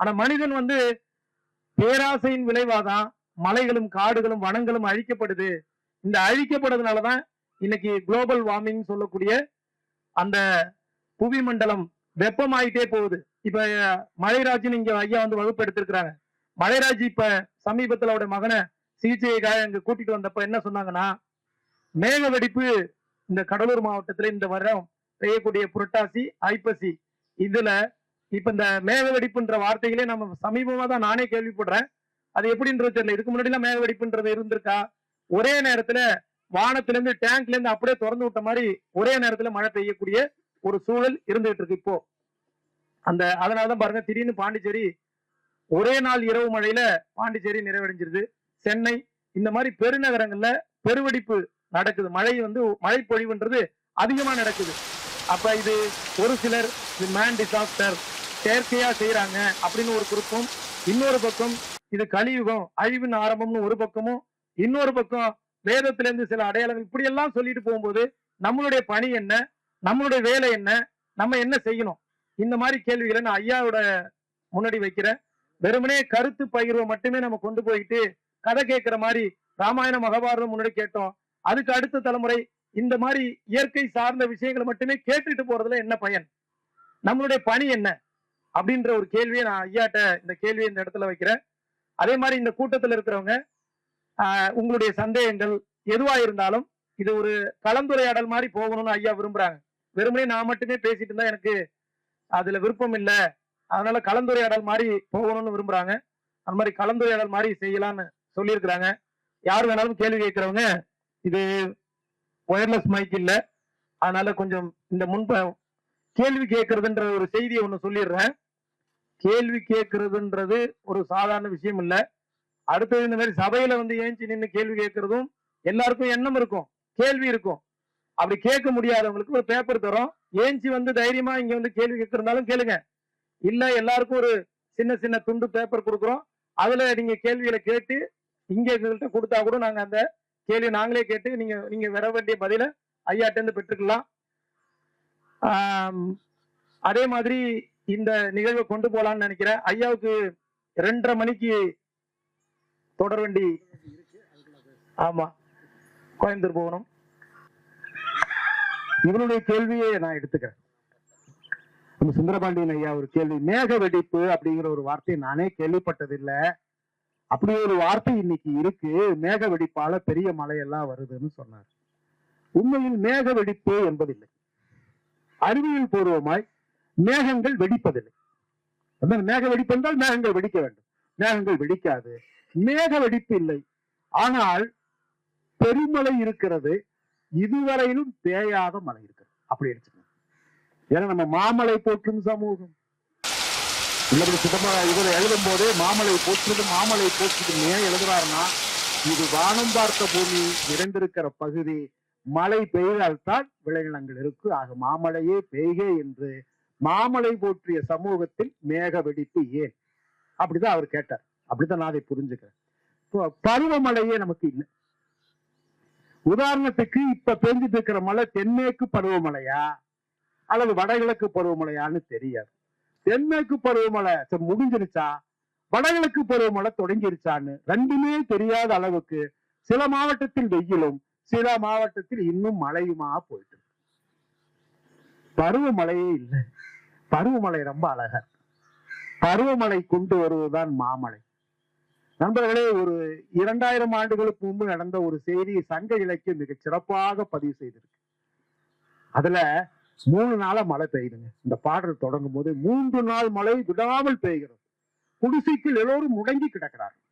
ஆனா மனிதன் வந்து பேராசையின் விளைவாதான் மலைகளும் காடுகளும் வனங்களும் அழிக்கப்படுது. இந்த அழிக்கப்படுறதுனாலதான் இன்னைக்கு குளோபல் வார்மிங் சொல்லக்கூடிய அந்த புவி மண்டலம் வெப்பமாயிட்டே போகுது. இப்ப மலைராஜின் இங்க ஐயா வந்து வகுப்பு எடுத்திருக்கிறாங்க. மலைராஜ் இப்ப சமீபத்துல அவருடைய மகனை சிகிச்சைக்காக இங்க கூட்டிட்டு வந்தப்ப என்ன சொன்னாங்கன்னா மேக வெடிப்பு இந்த கடலூர் மாவட்டத்துல இந்த வருடம் பெய்யக்கூடிய புரட்டாசி ஐப்பசி இதுல இப்ப இந்த மேக வெடிப்புன்ற வார்த்தைகளே நம்ம சமீபமா தான் நானே கேள்விப்படுறேன். அது எப்படின்றது தெரியல. இதுக்கு முன்னாடி எல்லாம் மேக வெடிப்புன்றது இருந்திருக்கா? ஒரே நேரத்துல வானத்துல இருந்து டேங்க்ல இருந்து அப்படியே திறந்து விட்ட மாதிரி ஒரே நேரத்துல மழை பெய்யக்கூடிய ஒரு சூழல் இருந்துகிட்டு இருக்கு இப்போ. அந்த அதனாலதான் பாருங்க திடீர்னு பாண்டிச்சேரி ஒரே நாள் இரவு மழையில பாண்டிச்சேரி நிறைவடைஞ்சிருது. சென்னை இந்த மாதிரி பெருநகரங்கள்ல பெருவெடிப்பு நடக்குது. மழை வந்து மழை பொழிவுன்றது அதிகமா நடக்குது. அப்ப இது ஒரு சிலர் மேன் டிசாஸ்டர் செயற்கையா செய்யறாங்க அப்படின்னு ஒரு குறுப்பும் இன்னொரு பக்கம் இது கலியுகம் அழிவின் ஆரம்பம்னு ஒரு பக்கமும் இன்னொரு பக்கம் வேதத்துல இருந்து சில அடையாளங்கள் இப்படி எல்லாம் சொல்லிட்டு போகும்போது நம்மளுடைய பணி என்ன? நம்மளுடைய வேலை என்ன? நம்ம என்ன செய்யணும்? இந்த மாதிரி கேள்விகளை நான் ஐயாவோட முன்னாடி வைக்கிறேன். வெறுமனே கருத்து பகிர்வை மட்டுமே நம்ம கொண்டு போயிட்டு கதை கேட்கிற மாதிரி ராமாயண மகாபாரதம் முன்னாடி கேட்டோம். அதுக்கு அடுத்த தலைமுறை இந்த மாதிரி இயற்கை சார்ந்த விஷயங்களை மட்டுமே கேட்டுட்டு போறதுல என்ன பயன்? நம்மளுடைய பணி என்ன? அப்படின்ற ஒரு கேள்வியை நான் ஐயாட்ட இந்த கேள்வியை இந்த இடத்துல வைக்கிறேன். அதே மாதிரி இந்த கூட்டத்தில் இருக்கிறவங்க உங்களுடைய சந்தேகங்கள் எதுவா இருந்தாலும் இது ஒரு கலந்துரையாடல் மாதிரி போகணும்னு ஐயா விரும்புறாங்க. வெறுமனே நான் மட்டுமே பேசிட்டு இருந்தா எனக்கு அதுல விருப்பம் இல்லை. அதனால கலந்துரையாடல் மாதிரி போகணும்னு விரும்புறாங்க. அந்த மாதிரி கலந்துரையாடல் மாதிரி செய்யலாம்னு சொல்லியிருக்கிறாங்க. யார் வேணாலும் கேள்வி கேட்கிறவங்க இது ஒயர்லெஸ் மைக் இல்லை. அதனால கொஞ்சம் இந்த முன்ப கேள்வி கேட்கறதுன்ற ஒரு செய்தியை ஒன்று சொல்லிடுறேன். கேள்வி கேட்கறதுன்றது ஒரு சாதாரண விஷயம் இல்ல. அடுத்தது இந்த மாதிரி சபையில வந்து ஏஞ்சி நின்று கேள்வி கேட்கறதும் எல்லாருக்கும் எண்ணம் இருக்கும் கேள்வி இருக்கும். அப்படி கேட்க முடியாதவங்களுக்கு ஒரு பேப்பர் தரும். ஏஞ்சி வந்து தைரியமா இங்க வந்து கேள்வி கேட்கறதாலும் கேளுங்க. இல்ல எல்லாருக்கும் ஒரு சின்ன சின்ன துண்டு பேப்பர் கொடுக்குறோம். அதுல நீங்க கேள்விகளை கேட்டு இங்க எங்கள்கிட்ட கொடுத்தா கூட நாங்க அந்த கேள்வி நாங்களே கேட்டு நீங்க நீங்க வர வேண்டிய பதில ஐயாட்டேந்து பெற்றுக்கலாம். அதே மாதிரி இந்த நிகழ்வை கொண்டு போலான்னு நினைக்கிறேன். ஐயாவுக்கு ரெண்டரை மணிக்கு தொடர் வண்டி ஆமா கோயம்புத்தூர் போகணும். இவனுடைய கேள்வியை நான் எடுத்துக்கிறேன். நம்ம சுந்தரபாண்டியன் ஐயா ஒரு கேள்வி மேக வெடிப்பு அப்படிங்கிற ஒரு வார்த்தையை நானே கேள்விப்பட்டதில்லை. அப்படி ஒரு வார்த்தை இன்னைக்கு இருக்கு மேக வெடிப்பால பெரிய மழையெல்லாம் வருதுன்னு சொன்னார். உண்மையில் மேக வெடிப்பு என்பதில்லை. அறிவியல் பூர்வமாய் மேகங்கள் வெடிப்பதில்லை. மேக வெடிப்பு என்றால் மேகங்கள் வெடிக்க வேண்டும். மேகங்கள் வெடிக்காது. மேக வெடிப்பு இல்லை. ஆனால் பெருமழை இருக்கிறது. இதுவரையிலும் தேயாத மழை இருக்கிறது. அப்படி எடுத்துக்கணும் ஏன்னா நம்ம மாமலை போற்றும் சமூகம். இல்லது சுத்தமா இவர் எழுதும் போதே மாமலை போற்றுது மாமலை போற்றுது ஏன் எழுதுறாருன்னா இது வானம் பார்த்த பூமி நிறைந்திருக்கிற பகுதி மழை பெய்தால்தான் விளைநிலங்கள் இருக்கு. ஆக மாமலையே பெய்கே என்று மாமலை போற்றிய சமூகத்தில் மேக வெடிப்பு ஏன்? அப்படிதான் அவர் கேட்டார். அப்படிதான் நான் அதை புரிஞ்சுக்கிறேன். பருவமழையே நமக்கு இல்லை. உதாரணத்துக்கு இப்ப பெஞ்சிட்டு இருக்கிற மழை தென்மேற்கு பருவமழையா? அல்லது வடகிழக்கு பருவமழையான்னு தெரியாது. தென்மேற்கு பருவமழை முடிஞ்சிருச்சா? வடகிழக்கு பருவமழை தொடங்கிருச்சான்னு ரெண்டுமே தெரியாத அளவுக்கு சில மாவட்டத்தில் வெயிலும் சில மாவட்டத்தில் இன்னும் மழையுமா போயிட்டு பருவமழையே இல்லை. பருவமழை ரொம்ப அழகர் பருவமழை கொண்டு வருவதுதான் மாமழை. நண்பர்களே ஒரு இரண்டாயிரம் ஆண்டுகளுக்கு முன்பு நடந்த ஒரு செய்தி சங்க இலக்கியம் மிக சிறப்பாக பதிவு செய்திருக்கு. அதுல மூணு நாளா மழை பெய்யுதுங்க. இந்த பாடல் தொடங்கும் போது மூன்று நாள் மழை விடாமல் பெய்கிறது. குடிசைக்குள் எல்லோரும் முடங்கி கிடக்கிறார்கள்.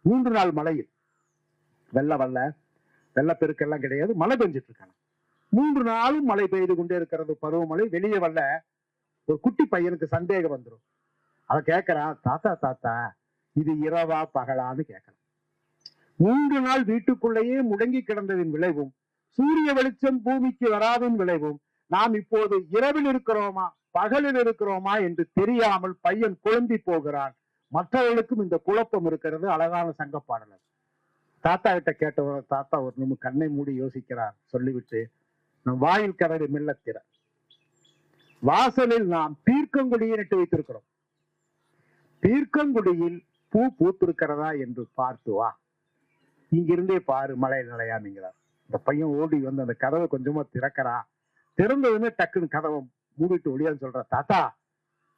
மூன்று நாள் மழையில். வெள்ள வல்ல வெள்ளப்பெருக்கெல்லாம் கிடையாது. மழை பெஞ்சிட்டு இருக்காங்க. மூன்று நாளும் மழை பெய்து கொண்டே இருக்கிறது பருவமழை. வெளியே வரல. ஒரு குட்டி பையனுக்கு சந்தேகம் வந்துடும் அவன் கேட்கறான் தாத்தா தாத்தா இது இரவா பகலான்னு கேட்கறான் மூன்று நாள் வீட்டுக்குள்ளேயே முடங்கி கிடந்ததின் விளைவும் சூரிய வெளிச்சம் பூமிக்கு வராதன் விளைவும் நாம் இப்போது இரவில் இருக்கிறோமா பகலில் இருக்கிறோமா என்று தெரியாமல் பையன் குழம்பி போகிறான். மற்றவர்களுக்கும் இந்த குழப்பம் இருக்கிறது. அழகான சங்க பாடலர் தாத்தா கிட்ட கேட்டவர் தாத்தா ஒரு நிமிடம் கண்ணை மூடி யோசிக்கிறார் சொல்லிவிட்டு வாயில் கதவை மெல்லத்திற வாசலில் நாம் தீர்க்கங்குடியை நட்டு வைத்திருக்கிறோம். தீர்க்கங்குடியில் பூ பூத்திருக்கிறதா என்று பார்த்து வா. இங்கிருந்தே பாரு மழை நிலையாமிங்கிறார். இந்த பையன் ஓடி வந்து அந்த கதவை கொஞ்சமா திறக்கிறா. திறந்ததுமே டக்குன்னு கதவை மூடிட்டு ஒளியான்னு சொல்ற தாத்தா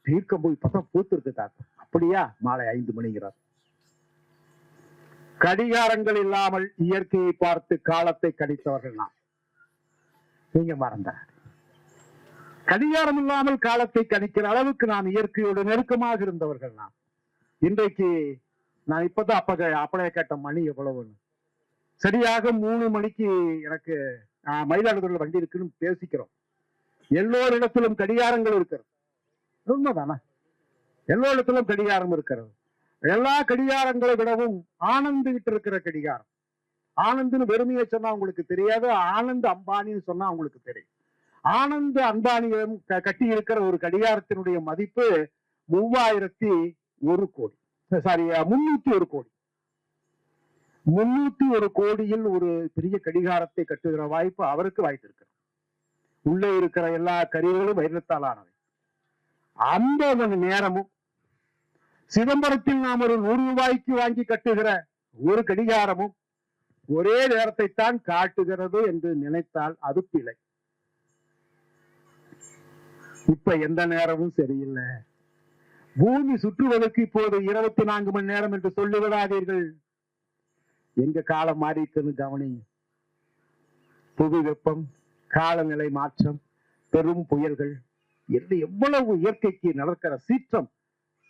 தீர்க்கம் போய் பார்த்தா பூத்திருக்கு தாத்தா. அப்படியா? மாலை ஐந்து மணிங்கிறார். கடிகாரங்கள் இல்லாமல் இயற்கையை பார்த்து காலத்தை கடித்தவர்கள் நான் நீங்க மறந்த கடிகாரம் இல்லாமல் காலத்தை கணிக்கிற அளவுக்கு நாம் இயற்கையோடு நெருக்கமாக இருந்தவர்கள் நாம் இன்றைக்கு நான் இப்பதான் அப்ப கே- கேட்ட மணி எவ்வளவுன்னு. சரியாக மூணு மணிக்கு எனக்கு மயிலாடுதுறையில் வண்டி இருக்குன்னு பேசிக்கிறோம். எல்லோரிடத்திலும் கடிகாரங்கள் இருக்கிறது. உண்மைதானே? எல்லோரிடத்திலும் கடிகாரம் இருக்கிறது. எல்லா கடிகாரங்களை விடவும் ஆனந்துகிட்டு இருக்கிற கடிகாரம். ஆனந்த்னு வெறுமையை சொன்னா உங்களுக்கு தெரியாது ஆனந்த் அம்பானின்னு சொன்னா உங்களுக்கு தெரியும். ஆனந்த் அம்பானியிடம் கட்டி இருக்கிற ஒரு கடிகாரத்தினுடைய மதிப்பு மூவாயிரத்தி ஒரு கோடி. சாரி முன்னூத்தி ஒரு கோடி. முன்னூத்தி ஒரு கோடியில் ஒரு பெரிய கடிகாரத்தை கட்டுகிற வாய்ப்பு அவருக்கு வாய்த்திருக்கிறது. உள்ளே இருக்கிற எல்லா கருவிகளும் வைரத்தால் ஆனவை. அந்த மணி நேரமும் சிதம்பரத்தில் நாம் ஒரு நூறு ரூபாய்க்கு வாங்கி கட்டுகிற ஒரு கடிகாரமும் ஒரே நேரத்தை தான் காட்டுகிறது என்று நினைத்தால் அது பிழை இப்ப எந்த நேரமும் சரியில்லை. பூமி சுற்றுவதற்கு இப்போது இருபத்தி நான்கு மணி நேரம் என்று சொல்லிவிடாதீர்கள். எங்க காலம் மாறிட்டுன்னு கவனி. புது வெப்பம் காலநிலை மாற்றம் பெரும் புயல்கள் என்று எவ்வளவு இயற்கைக்கு நடக்கிற சீற்றம்.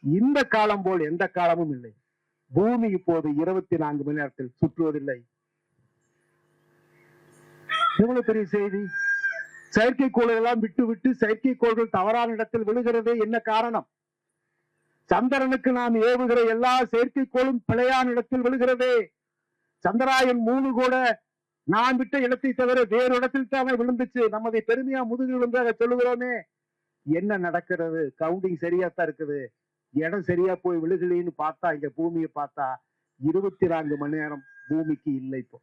இந்த காலம் போல் எந்த காலமும் இல்லை. பூமி இப்போது இருபத்தி நான்கு மணி நேரத்தில் சுற்றுவதில்லை. எவ்வளவு பெரிய செய்தி? செயற்கைக்கோளை எல்லாம் விட்டு விட்டு செயற்கைக்கோள்கள் தவறான இடத்தில் விழுகிறதே என்ன காரணம்? சந்திரனுக்கு நாம் ஏவுகிற எல்லா செயற்கைக்கோளும் பிழையான இடத்தில் விழுகிறதே. சந்திராயன் மூணு கூட நான் விட்ட இடத்தை தவிர வேறு இடத்தில் தானே விழுந்துச்சு. நமதை பெருமையா முதுகு விழுந்தாக சொல்லுகிறோமே. என்ன நடக்கிறது? கவுண்டிங் சரியா தான் இருக்குது. இடம் சரியா போய் விழுகலின்னு பார்த்தா இங்க பூமியை பார்த்தா இருபத்தி நான்கு மணி நேரம் பூமிக்கு இல்லை இப்போ.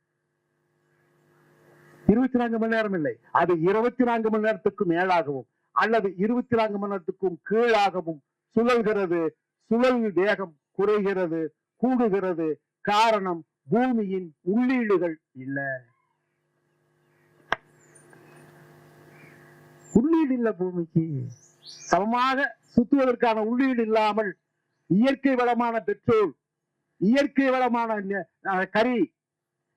இருபத்தி நான்கு மணி நேரம் இல்லை. அது இருபத்தி நான்கு மணி நேரத்துக்கு மேலாகவும் அல்லது இருபத்தி நான்கு மணி நேரத்துக்கும் கீழாகவும் சுழல்கிறது. சுழல் வேகம் குறைகிறது கூடுகிறது. காரணம் பூமியின் உள்ளீடுகள் இல்ல. உள்ளீடு இல்ல பூமிக்கு. சமமாக சுத்துவதற்கான உள்ளீடு இல்லாமல் இயற்கை வளமான பெட்ரோல் இயற்கை வளமான கறி கரி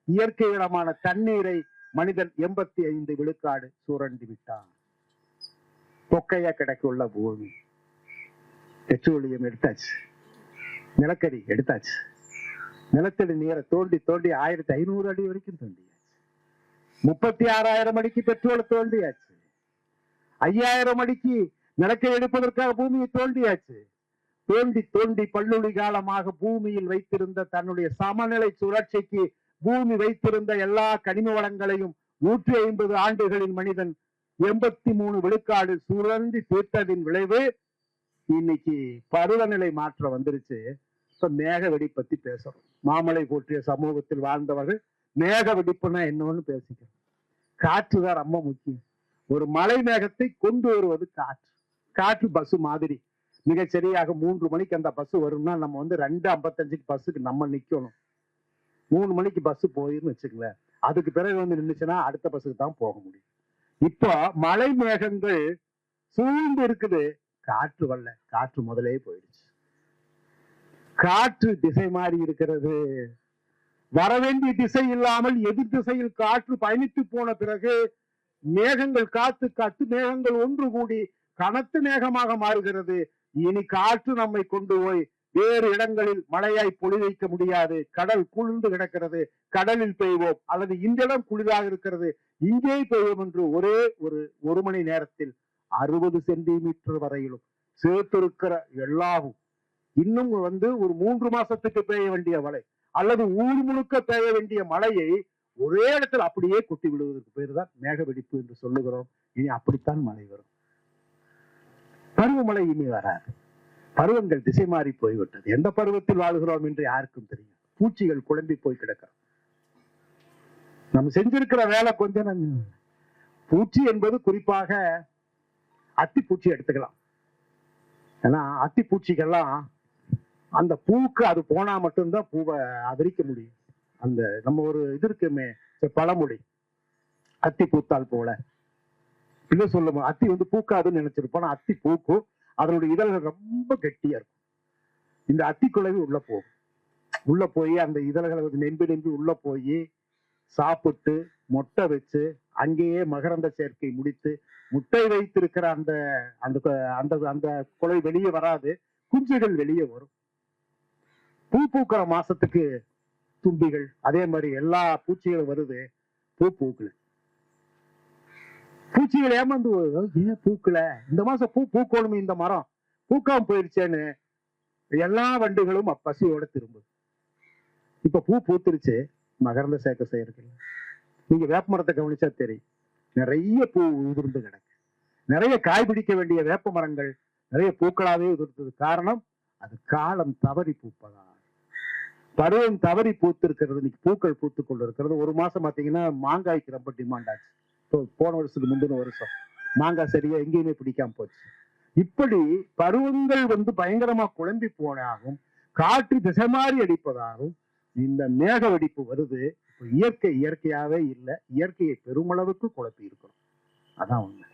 இயற்கை வளமான தண்ணீரை மனிதன் எண்பத்தி ஐந்து விழுக்காடு சூரண்டி விட்டான். கொக்கையா கிடைக்குள்ள பூமி. பெட்ரோலியம் எடுத்தாச்சு. நிலக்கரி எடுத்தாச்சு. நிலத்தடி நீரை தோண்டி தோண்டி ஆயிரத்தி ஐநூறு அடி வரைக்கும் தோண்டியாச்சு. முப்பத்தி ஆறாயிரம் அடிக்கு பெட்ரோல் தோண்டியாச்சு. ஐயாயிரம் அடிக்கு நிலக்கரி எடுப்பதற்காக பூமியை தோண்டியாச்சு. தோண்டி தோண்டி பல்லுளி காலமாக பூமியில் வைத்திருந்த தன்னுடைய சமநிலை சுழற்சிக்கு பூமி வைத்திருந்த எல்லா கனிம வளங்களையும் நூற்றி ஐம்பது ஆண்டுகளின் மனிதன் எண்பத்தி மூணு விழுக்காடு சுரண்டி தீர்த்ததின் விளைவு இன்னைக்கு பருவநிலை மாற்றம் வந்துருச்சு. இப்ப மேக வெடி பத்தி பேசுறோம். மாமலை போற்றிய சமூகத்தில் வாழ்ந்தவர்கள் மேக வெடிப்புனா என்னன்னு பேசிக்கிறோம் காற்று தான் ரொம்ப முக்கியம். ஒரு மலை மேகத்தை கொண்டு வருவது காற்று. காற்று பஸ் மாதிரி. மிகச்சரியாக மூன்று மணிக்கு அந்த பஸ் வரும்னா நம்ம வந்து ரெண்டு ஐம்பத்தஞ்சுக்கு பஸ்ஸுக்கு நம்ம நிக்கணும். மூணு மணிக்கு பஸ் போயிருந்து வச்சுக்கங்களேன். அதுக்கு பிறகு வந்து நின்றுச்சுன்னா அடுத்த பஸ்ஸுக்கு தான் போக முடியும். இப்போ மலை மேகங்கள் சூழ்ந்து இருக்குது. காற்று வரல. காற்று முதலே போயிடுச்சு. காற்று திசை மாறி இருக்கிறது. வரவேண்டிய திசை இல்லாமல் எதிர் திசையில் காற்று பயணித்து போன பிறகு மேகங்கள் காத்து காத்து மேகங்கள் ஒன்று கூடி கனத்து மேகமாக மாறுகிறது. இனி காற்று நம்மை கொண்டு போய் வேறு இடங்களில் மழையாய் பொழி வைக்க முடியாது. கடல் குளிர்ந்து கிடக்கிறது. கடலில் பெய்வோம். அல்லது இந்த இடம் குளிராக இருக்கிறது. இங்கே பெய்வோம் என்று ஒரே ஒரு ஒரு மணி நேரத்தில் அறுபது சென்டிமீட்டர் வரையிலும் சேர்த்திருக்கிற எல்லாவும் இன்னும் வந்து ஒரு மூன்று மாசத்துக்கு பெய்ய வேண்டிய மழை. அல்லது ஊர் முழுக்க பெய்ய வேண்டிய மழையை ஒரே இடத்துல அப்படியே கொட்டி விடுவதற்கு பேர் தான் மேக வெடிப்பு என்று சொல்லுகிறோம். இனி அப்படித்தான் மழை வரும். பருவமழை இனி வராது. பருவங்கள் திசை மாறி போய்விட்டது. எந்த பருவத்தில் வாழ்கிறோம் என்று யாருக்கும் தெரியும் பூச்சிகள் குழம்பி போய் கிடக்கிறோம் நம்ம செஞ்சிருக்கிற வேலை கொஞ்சம் பூச்சி என்பது குறிப்பாக அத்திப்பூச்சி எடுத்துக்கலாம். ஏன்னா அத்திப்பூச்சிகள்லாம் அந்த பூக்கு அது போனா மட்டும்தான் பூவை அதிரிக்க முடியும். அந்த நம்ம ஒரு இது இருக்குமே பழமொழி. அத்தி பூத்தால் போல. இல்ல சொல்லுமா அத்தி வந்து பூக்காதுன்னு நினைச்சிருப்போம். அத்தி பூக்கும். அதனுடைய இதழ்கள் ரொம்ப கெட்டியா இருக்கும். இந்த அத்திக்குழவி உள்ள போகும். உள்ள போய் அந்த இதழ்களை வந்து நெம்பி நெம்பி உள்ள போய் சாப்பிட்டு மொட்டை வச்சு அங்கேயே மகரந்த சேர்க்கை முடித்து முட்டை வைத்திருக்கிற அந்த அந்த அந்த அந்த குலை வெளியே வராது. குஞ்சுகள் வெளியே வரும். பூ பூக்கிற மாசத்துக்கு தும்பிகள் அதே மாதிரி எல்லா பூச்சிகளும் வருது. பூ பூக்கள் பூச்சிகள் ஏமாந்து ஏன் பூக்கல? இந்த மாசம் பூ பூக்கணுமே இந்த மரம். பூக்காம போயிடுச்சேன்னு எல்லா வண்டுகளும் அப்ப பசியோட திரும்புது. இப்ப பூ பூத்துருச்சு. மகரந்த சேர்க்க செய்யறதுல நீங்க வேப்ப மரத்தை கவனிச்சா தெரியும். நிறைய பூ உதிர்ந்து கிடக்கு. நிறைய காய் பிடிக்க வேண்டிய வேப்ப மரங்கள் நிறைய பூக்களாவே உதிர்த்தது காரணம் அது காலம் தவறி பூப்பதா பருவம் தவறி பூத்து இருக்கிறது இன்னைக்கு பூக்கள் பூத்து கொண்டு இருக்கிறது ஒரு மாசம் பாத்தீங்கன்னா மாங்காய்க்கு ரொம்ப டிமாண்ட் ஆச்சு. போன வருஷத்துக்கு முந்தின வருஷம். மாங்காய் சரியா எங்கேயுமே பிடிக்காம போச்சு. இப்படி பருவங்கள் வந்து பயங்கரமா குழம்பி போனாகும் காற்று திசை மாறி அடிப்பதாகவும் இந்த மேக வெடிப்பு வருது. இயற்கை இயற்கையாவே இல்லை. இயற்கையை பெருமளவுக்கு குழப்பி இருக்கிறோம். அதான் உண்மை.